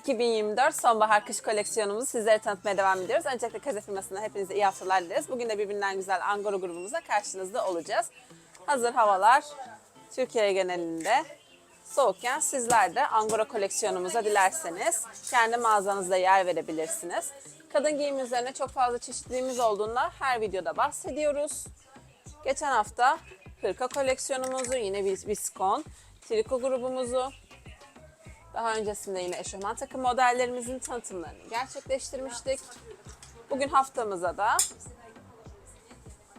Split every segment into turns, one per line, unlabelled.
2024 sonbahar kış koleksiyonumuzu sizlere tanıtmaya devam ediyoruz. Öncelikle Kaze firmasına hepinize iyi haftalar dileriz. Bugün de birbirinden güzel Angora grubumuzla karşınızda olacağız. Hazır havalar Türkiye genelinde soğukken sizler de Angora koleksiyonumuza dilerseniz kendi mağazanızda yer verebilirsiniz. Kadın giyim üzerine çok fazla çeşitliliğimiz olduğunda her videoda bahsediyoruz. Geçen hafta hırka koleksiyonumuzu, yine vis- viskon, triko grubumuzu, daha öncesinde yine eşofman takım modellerimizin tanıtımlarını gerçekleştirmiştik. Bugün haftamıza da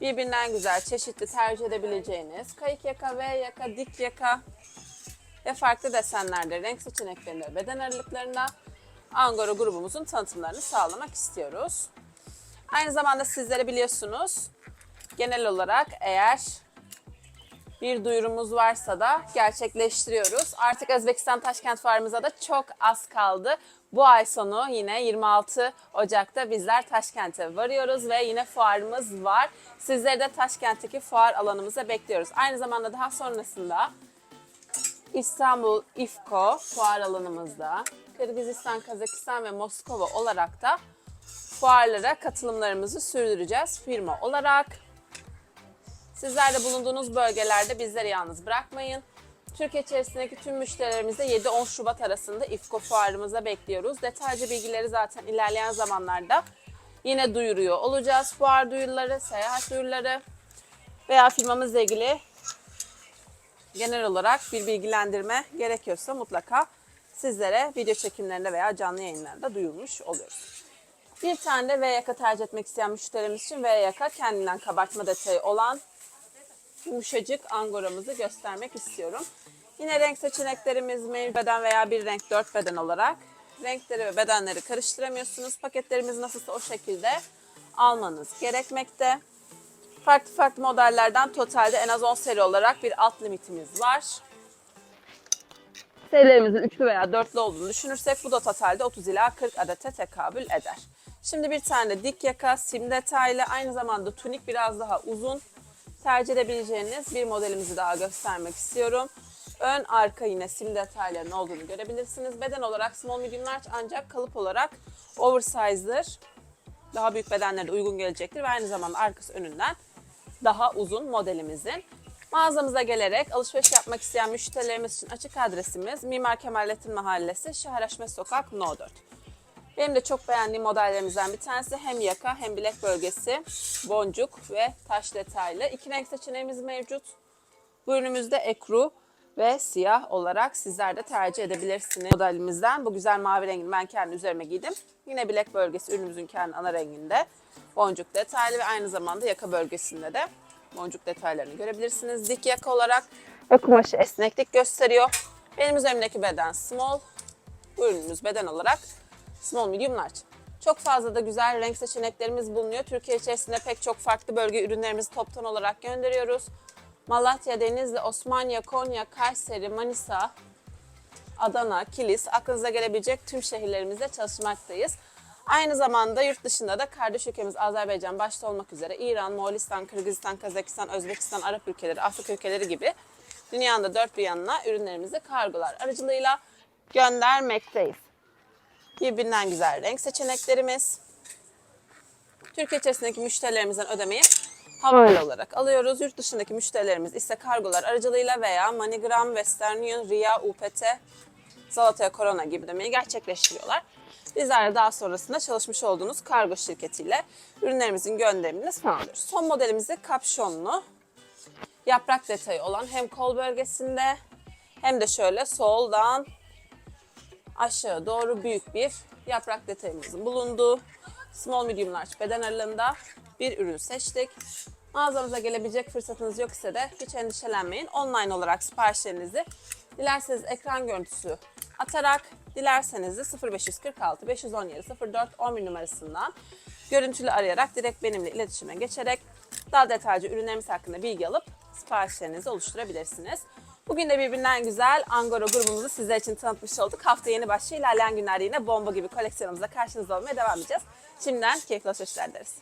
birbirinden güzel, çeşitli tercih edebileceğiniz kayık yaka, V yaka, dik yaka ve farklı desenlerde, renk seçeneklerinde, beden aralıklarında Angora grubumuzun tanıtımlarını sağlamak istiyoruz. Aynı zamanda sizlere biliyorsunuz genel olarak eğer bir duyurumuz varsa da gerçekleştiriyoruz. Artık Özbekistan Taşkent Fuarımıza da çok az kaldı. Bu ay sonu yine 26 Ocak'ta bizler Taşkent'e varıyoruz ve yine fuarımız var. Sizleri de Taşkent'teki fuar alanımıza bekliyoruz. Aynı zamanda daha sonrasında İstanbul İFKO fuar alanımızda, Kırgızistan, Kazakistan ve Moskova olarak da fuarlara katılımlarımızı sürdüreceğiz firma olarak. Sizler de bulunduğunuz bölgelerde bizleri yalnız bırakmayın. Türkiye içerisindeki tüm müşterilerimizi 7-10 Şubat arasında İFKO fuarımıza bekliyoruz. Detaylı bilgileri zaten ilerleyen zamanlarda yine duyuruyor olacağız. Fuar duyuruları, seyahat duyuruları veya firmamızla ilgili genel olarak bir bilgilendirme gerekiyorsa mutlaka sizlere video çekimlerinde veya canlı yayınlarda duyurmuş oluyoruz. Bir tane de V yaka tercih etmek isteyen müşterimiz için V yaka kendinden kabartma detayı olan yumuşacık angoramızı göstermek istiyorum. Yine renk seçeneklerimiz mevcut beden veya bir renk dört beden olarak. Renkleri ve bedenleri karıştıramıyorsunuz. Paketlerimiz nasılsa o şekilde almanız gerekmekte. Farklı farklı modellerden totalde en az 10 seri olarak bir alt limitimiz var. Serilerimizin üçlü veya dörtlü olduğunu düşünürsek bu da totalde 30 ila 40 adete tekabül eder. Şimdi bir tane dik yaka, sim detaylı, aynı zamanda tunik biraz daha uzun tercih edebileceğiniz bir modelimizi daha göstermek istiyorum. Ön arka yine sim detaylarının olduğunu görebilirsiniz. Beden olarak small medium large ancak kalıp olarak oversize'dır. Daha büyük bedenlere de uygun gelecektir ve aynı zamanda arkası önünden daha uzun modelimizin. Mağazamıza gelerek alışveriş yapmak isteyen müşterilerimiz için açık adresimiz Mimar Kemalettin Mahallesi Şahraşme Sokak No 4. Benim de çok beğendiğim modellerimizden bir tanesi hem yaka hem bilek bölgesi boncuk ve taş detaylı. İki renk seçeneğimiz mevcut. Bu ürünümüzde ekru ve siyah olarak sizler de tercih edebilirsiniz modelimizden. Bu güzel mavi rengini ben kendi üzerime giydim. Yine bilek bölgesi ürünümüzün kendi ana renginde. Boncuk detaylı ve aynı zamanda yaka bölgesinde de boncuk detaylarını görebilirsiniz. Dik yaka olarak ve kumaşı esneklik gösteriyor. Benim üzerimdeki beden small. Bu ürünümüz beden olarak small medium large. Çok fazla da güzel renk seçeneklerimiz bulunuyor. Türkiye içerisinde pek çok farklı bölge ürünlerimizi toptan olarak gönderiyoruz. Malatya, Denizli, Osmaniye, Konya, Kayseri, Manisa, Adana, Kilis, aklınıza gelebilecek tüm şehirlerimizde çalışmaktayız. Aynı zamanda yurt dışında da kardeş ülkemiz Azerbaycan başta olmak üzere İran, Moğolistan, Kırgızistan, Kazakistan, Özbekistan, Arap ülkeleri, Afrika ülkeleri gibi dünyanın da dört bir yanına ürünlerimizi kargolar aracılığıyla göndermekteyiz. Birbirinden güzel renk seçeneklerimiz. Türkiye içerisindeki müşterilerimizden ödemeyi havale olarak alıyoruz. Yurt dışındaki müşterilerimiz ise kargolar aracılığıyla veya MoneyGram, Western Union, Ria, UPT, Zalataya Corona gibi ödemeyi gerçekleştiriyorlar. Bizler de daha sonrasında çalışmış olduğunuz kargo şirketiyle ürünlerimizin gönderimini sağlıyoruz. Son modelimizi kapşonlu, yaprak detayı olan hem kol bölgesinde hem de şöyle soldan aşağı doğru büyük bir yaprak detayımızın bulunduğu small medium large beden aralığında bir ürün seçtik. Mağazamıza gelebilecek fırsatınız yok ise de hiç endişelenmeyin. Online olarak siparişlerinizi dilerseniz ekran görüntüsü atarak dilerseniz de 0546 517 04 11 numarasından görüntülü arayarak direkt benimle iletişime geçerek daha detaylıca ürünlerimiz hakkında bilgi alıp siparişlerinizi oluşturabilirsiniz. Bugün de birbirinden güzel Angora grubumuzu sizler için tanıtmış olduk. Hafta yeni başlıyor. İlerleyen günlerde yine bomba gibi koleksiyonumuzla karşınızda olmaya devam edeceğiz. Şimdiden keyifli alışverişler dileriz.